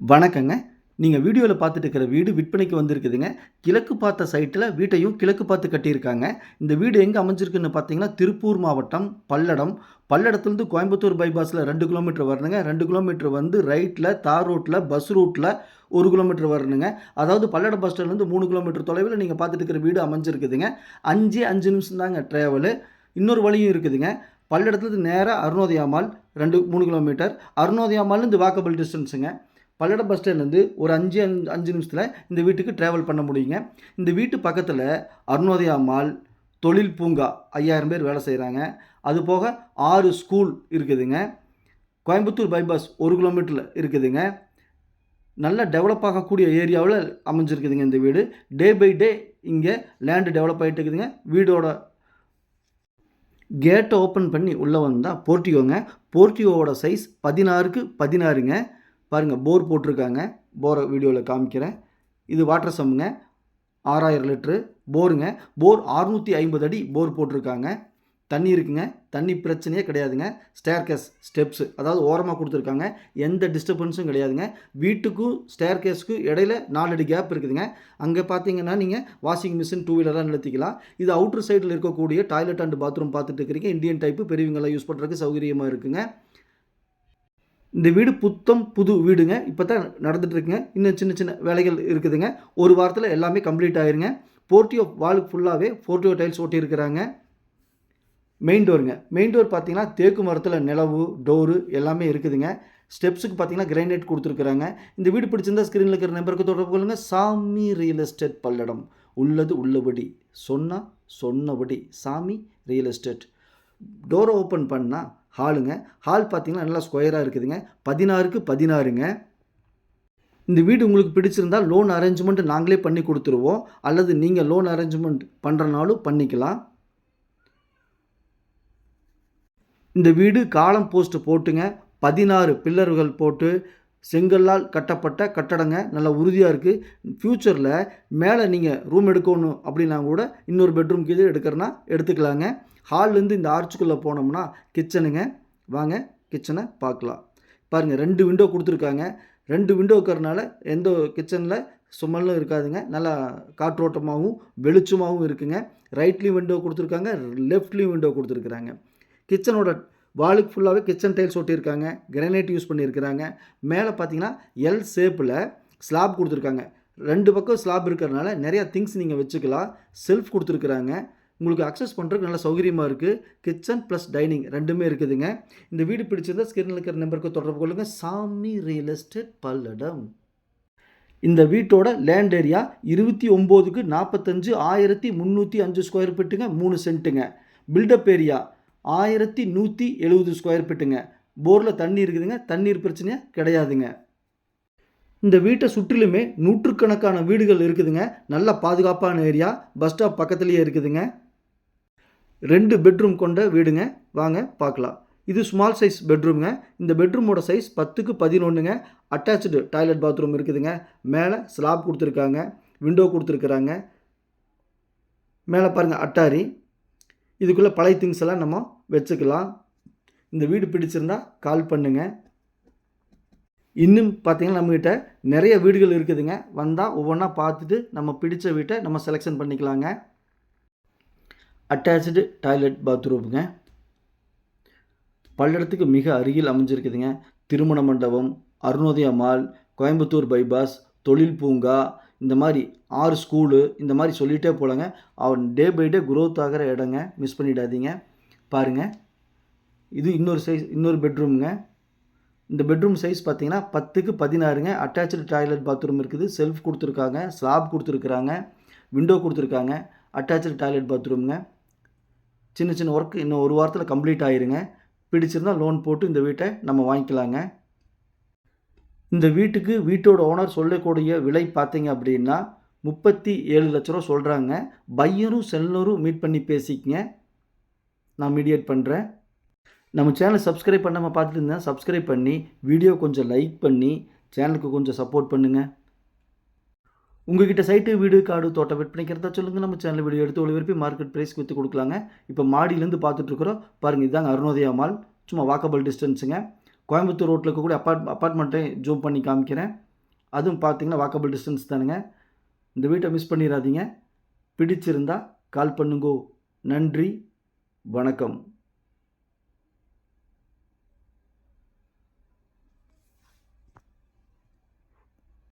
வணக்கங்க. நீங்கள் வீடியோவில் பார்த்துட்டு இருக்கிற வீடு விற்பனைக்கு வந்திருக்குதுங்க. கிழக்கு பார்த்த சைட்டில் வீட்டையும் கிழக்கு பார்த்து கட்டியிருக்காங்க. இந்த வீடு எங்கே அமைஞ்சிருக்குன்னு பார்த்தீங்கன்னா திருப்பூர் மாவட்டம் பல்லடம். பல்லடத்துலேருந்து கோயம்புத்தூர் பைபாஸில் ரெண்டு கிலோமீட்டர் வரணுங்க. ரெண்டு கிலோமீட்டர் வந்து ரைட்டில் தார் ரோட்டில் பஸ் ரூட்டில் ஒரு கிலோமீட்டர் வரணுங்க. அதாவது பல்லடம் பஸ் ஸ்டாண்ட்லேருந்து மூணு கிலோமீட்டர் தொலைவில் நீங்கள் பார்த்துட்டு இருக்கிற வீடு அமைஞ்சிருக்குதுங்க. அஞ்சு அஞ்சு நிமிஷம் தாங்க ட்ராவலு இன்னொரு வழியும் இருக்குதுங்க. பல்லடத்துலேருந்து நேராக அருணோதயா மால் ரெண்டு மூணு கிலோமீட்டர். அருணோதயா இந்த வாக்கபிள் டிஸ்டன்ஸுங்க பல்லடம் பஸ் ஸ்டாண்ட்லேருந்து ஒரு அஞ்சு அஞ்சு அஞ்சு நிமிஷத்தில் இந்த வீட்டுக்கு ட்ராவல் பண்ண முடியுங்க. இந்த வீட்டு பக்கத்தில் அருணோதயா மால் தொழில் பூங்கா ஐயாயிரம் பேர் வேலை செய்கிறாங்க அது போக ஆறு ஸ்கூல் இருக்குதுங்க. கோயம்புத்தூர் பைபாஸ் ஒரு கிலோமீட்டரில் இருக்குதுங்க. நல்லா டெவலப் ஆகக்கூடிய ஏரியாவில் அமைஞ்சிருக்குதுங்க இந்த வீடு. டே பை டே இங்கே லேண்டு டெவலப் ஆகிட்டு இருக்குதுங்க. வீடோட கேட்டை ஓப்பன் பண்ணி உள்ளே வந்தால் போர்ட்டியோங்க போர்ட்டியோவோட சைஸ் பதினாறுக்கு பதினாறுங்க. பாருங்கள் போர் போட்டிருக்காங்க. போரை வீடியோவில் காமிக்கிறேன். இது வாட்டர் சம்முங்க ஆறாயிரம் லிட்ரு போருங்க போர் அறுநூற்றி ஐம்பது அடி போர் போட்டிருக்காங்க. தண்ணி இருக்குங்க. தண்ணி பிரச்சனையே கிடையாதுங்க. ஸ்டேர்கேஸ் ஸ்டெப்ஸு அதாவது ஓரமாக கொடுத்துருக்காங்க. எந்த டிஸ்டர்பன்ஸும் கிடையாதுங்க. வீட்டுக்கும் ஸ்டேர்கேஸ்க்கும் இடையில நாலு அடி கேப் இருக்குதுங்க. அங்கே பார்த்தீங்கன்னா நீங்கள் வாஷிங் மிஷின் டூ வீலராக நிறுத்திக்கலாம். இது அவுட்ரு சைடில் இருக்கக்கூடிய டாய்லெட் அண்ட் பாத்ரூம் பார்த்துட்டு இருக்கிறீங்க. இந்தியன் டைப்பு பெரியவங்களாம் யூஸ் பண்ணுறதுக்கு சௌகரியமாக இருக்குங்க. இந்த வீடு புத்தம் புது வீடுங்க. இப்போ தான் நடந்துகிட்ருக்குங்க இன்னும் சின்ன சின்ன வேலைகள் இருக்குதுங்க. ஒரு வாரத்தில் எல்லாமே கம்ப்ளீட் ஆயிருங்க. போர்ட்டியோ வாலுக்கு ஃபுல்லாகவே போர்ட்டியோ டைல்ஸ் ஒட்டியிருக்கிறாங்க. மெயின் டோருங்க மெயின் டோர் பார்த்தீங்கன்னா தேக்கு மரத்தில் நிலவு டோரு எல்லாமே இருக்குதுங்க. ஸ்டெப்ஸுக்கு பார்த்தீங்கன்னா கிரைனைட் கொடுத்துருக்குறாங்க. இந்த வீடு பிடிச்சிருந்தா ஸ்க்ரீனில் இருக்கிற நம்பருக்கு தொடர்பு கொள்ளுங்கள் சாமி ரியல் எஸ்டேட் பல்லடம். உள்ளது உள்ளபடி. சொன்னால் சொன்னபடி. சாமி ரியல் எஸ்டேட் டோரை ஓப்பன் பண்ணால் ஹாலுங்க. ஹால் பார்த்தீங்கன்னா நல்லா ஸ்கொயராக இருக்குதுங்க. பதினாறுக்கு பதினாறுங்க. இந்த வீடு உங்களுக்கு பிடிச்சிருந்தால் லோன் அரேஞ்ச்மெண்ட் நாங்களே பண்ணி கொடுத்துருவோம். அல்லது நீங்கள் லோன் அரேஞ்ச்மெண்ட் பண்ணுறனாலும் பண்ணிக்கலாம். இந்த வீடு காலம் போஸ்ட் போட்டுங்க. பதினாறு பில்லர்கள் போட்டு செங்கல்லால் கட்டப்பட்ட கட்டடங்க. நல்லா உறுதியாக இருக்குது ஃப்யூச்சரில் மேலே நீங்கள் ரூம் எடுக்கணும் அப்படின்னா கூட இன்னொரு பெட்ரூம் கீழே எடுக்கிறனா எடுத்துக்கலாங்க. ஹால்லேருந்து இந்த ஆர்ச்சுக்குள்ளே போனோம்னா கிச்சனுங்க வாங்க கிச்சனை பார்க்கலாம். பாருங்கள் ரெண்டு விண்டோ கொடுத்துருக்காங்க. ரெண்டு விண்டோ இருக்கிறனால எந்த கிச்சனில் சுமலும் இருக்காதுங்க. நல்லா காற்றோட்டமாகவும் வெளிச்சமாகவும் இருக்குங்க. ரைட்லேயும் விண்டோ கொடுத்துருக்காங்க லெஃப்ட்லேயும் விண்டோ கொடுத்துருக்குறாங்க. கிச்சனோட வாலுக்கு ஃபுல்லாகவே கிச்சன் டைல்ஸ் ஒட்டியிருக்காங்க. கிரானைட் யூஸ் பண்ணியிருக்கிறாங்க. மேலே பார்த்தீங்கன்னா எல் ஷேப்பில் ஸ்லாப் கொடுத்துருக்காங்க. ரெண்டு பக்கம் ஸ்லாப் இருக்கிறனால நிறையா திங்ஸ் நீங்கள் வச்சுக்கலாம். செல்ஃப் கொடுத்துருக்குறாங்க. உங்களுக்கு அக்சஸ் பண்ணுறதுக்கு நல்ல சௌகரியமாக இருக்குது கிச்சன் ப்ளஸ் டைனிங் ரெண்டுமே இருக்குதுங்க. இந்த வீடு பிடிச்சிருந்தா ஸ்கிரீனில் இருக்கிற நம்பருக்கு தொடர்பு கொள்ளுங்கள் சாமி ரியல் எஸ்டேட் பல்லடம். இந்த வீட்டோட லேண்ட் ஏரியா இருபத்தி ஒம்போதுக்கு நாற்பத்தஞ்சு ஆயிரத்தி முந்நூற்றி அஞ்சு ஸ்கொயர் ஃபீட்டுங்க மூணு சென்ட்டுங்க பில்டப் ஏரியா ஆயிரத்தி நூற்றி எழுபது ஸ்கொயர் ஃபீட்டுங்க போரில் தண்ணி இருக்குதுங்க. தண்ணீர் பிரச்சனையே கிடையாதுங்க. இந்த வீட்டை சுற்றிலுமே நூற்றுக்கணக்கான வீடுகள் இருக்குதுங்க. நல்ல பாதுகாப்பான ஏரியா பஸ் ஸ்டாப் பக்கத்துலேயே இருக்குதுங்க. ரெண்டு பெட்ரூம் கொண்ட வீடுங்க. வாங்க பார்க்கலாம். இது ஸ்மால் சைஸ் பெட்ரூம்ங்க இந்த பெட்ரூமோட சைஸ் பத்துக்கு பதினொன்றுங்க அட்டாச்சு டாய்லெட் பாத்ரூம் இருக்குதுங்க. மேலே ஸ்லாப் கொடுத்துருக்காங்க. விண்டோ கொடுத்துருக்குறாங்க. மேலே பாருங்கள் அட்டாரி இதுக்குள்ளே பழைய திங்ஸ் எல்லாம் நம்ம வச்சுக்கலாம். இந்த வீடு பிடிச்சிருந்தா கால் பண்ணுங்கள் இன்னும் பார்த்தீங்கன்னா நம்மக்கிட்ட நிறைய வீடுகள் இருக்குதுங்க. வந்தால் ஒவ்வொன்றா பார்த்துட்டு நம்ம பிடிச்ச வீட்டை நம்ம செலெக்ஷன் பண்ணிக்கலாங்க. அட்டாச்சு டாய்லெட் பாத்ரூமுங்க பல்லடத்துக்கு மிக அருகில் அமைஞ்சிருக்குதுங்க. திருமண மண்டபம் அருணோதயா மால் கோயம்புத்தூர் பைபாஸ் தொழில் பூங்கா இந்த மாதிரி ஆறு ஸ்கூலு இந்த மாதிரி சொல்லிகிட்டே போகலாங்க அவன் டே பை டே குரோத் ஆகிற இடங்க. மிஸ் பண்ணிடாதீங்க. பாருங்கள் இது இன்னொரு சைஸ் இன்னொரு பெட்ரூமுங்க இந்த பெட்ரூம் சைஸ் பார்த்தீங்கன்னா பத்துக்கு பதினாறுங்க. அட்டாச்சு டாய்லெட் பாத்ரூம் இருக்குது. செல்ஃப் கொடுத்துருக்காங்க. ஸ்லாப் கொடுத்துருக்குறாங்க. விண்டோ கொடுத்துருக்காங்க. அட்டாச்சு டாய்லெட் பாத்ரூமுங்க சின்ன சின்ன ஒர்க் இன்னும் ஒரு வாரத்தில் கம்ப்ளீட் ஆயிருங்க. பிடிச்சிருந்தால் லோன் போட்டு இந்த வீட்டை நம்ம வாங்கிக்கலாங்க. இந்த வீட்டுக்கு வீட்டோட ஓனர் சொல்லக்கூடிய விலை பார்த்தீங்க அப்படின்னா முப்பத்தி ஏழு லட்ச ரூபா சொல்கிறாங்க பையரும் செல்லரும் மீட் பண்ணி பேசிக்கங்க. நான் மீடியேட் பண்ணுறேன் நம்ம சேனலை சப்ஸ்கிரைப் பண்ணாமல் பார்த்துட்டு இருந்தேன் சப்ஸ்கிரைப் பண்ணி வீடியோ கொஞ்சம் லைக் பண்ணி சேனலுக்கு கொஞ்சம் சப்போர்ட் பண்ணுங்கள் உங்ககிட்ட சைட்டு வீடு காடு தோட்டம் விற்பனைக்கிறதா சொல்லுங்கள் நம்ம சேனல் வீடியோ எடுத்து ஒளிபரப்பி மார்க்கெட் ப்ரைஸ்க்கு விற்று கொடுக்கலாங்க. இப்போ மாடியிலேருந்து பார்த்துட்ருக்குறோம் பாருங்கள் இதுதாங்க அருணோதயா மால் சும்மா வாக்கபிள் டிஸ்டன்ஸுங்க கோயம்புத்தூர் ரோட்டில் இருக்கக்கூடிய அப்பார்ட் அப்பார்ட்மெண்ட்டை ஜூம் பண்ணி காமிக்கிறேன். அதுவும் பார்த்தீங்கன்னா வாக்கபிள் டிஸ்டன்ஸ் தானுங்க. இந்த வீட்டை மிஸ் பண்ணிடாதீங்க பிடிச்சிருந்தால் கால் பண்ணுங்கோ. நன்றி. வணக்கம்.